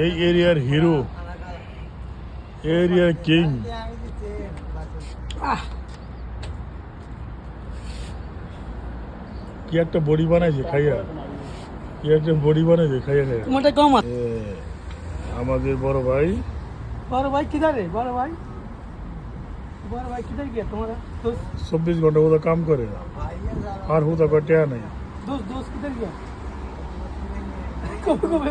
এই এরিয়ার হিরো এরিয়ার কিং। কি একটা বড়ি বানাইছে খাইয়া। কি একটা বড়ি বানাইছে খাইয়া খাইয়া। তোমারটা কম আছে। আমাদের বড় ভাই। বড় ভাই কি ধরে বড় ভাই চব্বিশ ঘণ্টা ওটা কাম করে আর হুদা কয় নাই। দোষ দোষ কি গিয়া? কবে কবে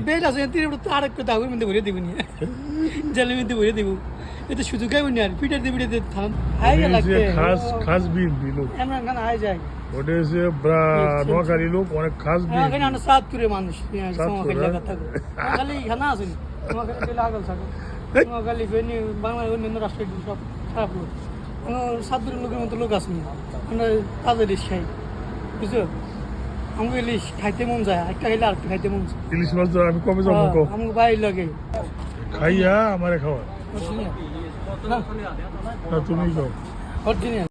বেড আছে তিন তার একটা দাগুর মধ্যে ভরে দিব নি। জেলের মধ্যে ভরে দিব। এটা সুযোগ খাইব নি আর পিটার পিটার দিয়ে থাম। হাই লাগবে খাস খাস বিন লোক এমন গান হাই যায়। ওটা হচ্ছে ব্রা- নোয়াখালী লোক অনেক খাস বিন এখানে আমরা সাত করে মানুষ। সাতপুরে, নোয়াখালী হ্যাঁ? থাকো নোয়াখালী এখানে আসেনি নোয়াখালী গেলে আগল থাকো নোয়াখালী ফেনি বাংলা অন্যান্য রাষ্ট্রের সব খারাপ লোক সাতপুরের লোকের মতো লোক আসেনি আমরা তাদের খাই বুঝছ? আমাকে ইলিশ খাইতে মন যায় একটা খাইলে আর খাইতে মন যায়। ইলিশ মাছ আমি কবে যাব কো? আমাকে বাইর লাগে। খাইয়া আমারে খাওয়া না তুমি খাও অরিজিনাল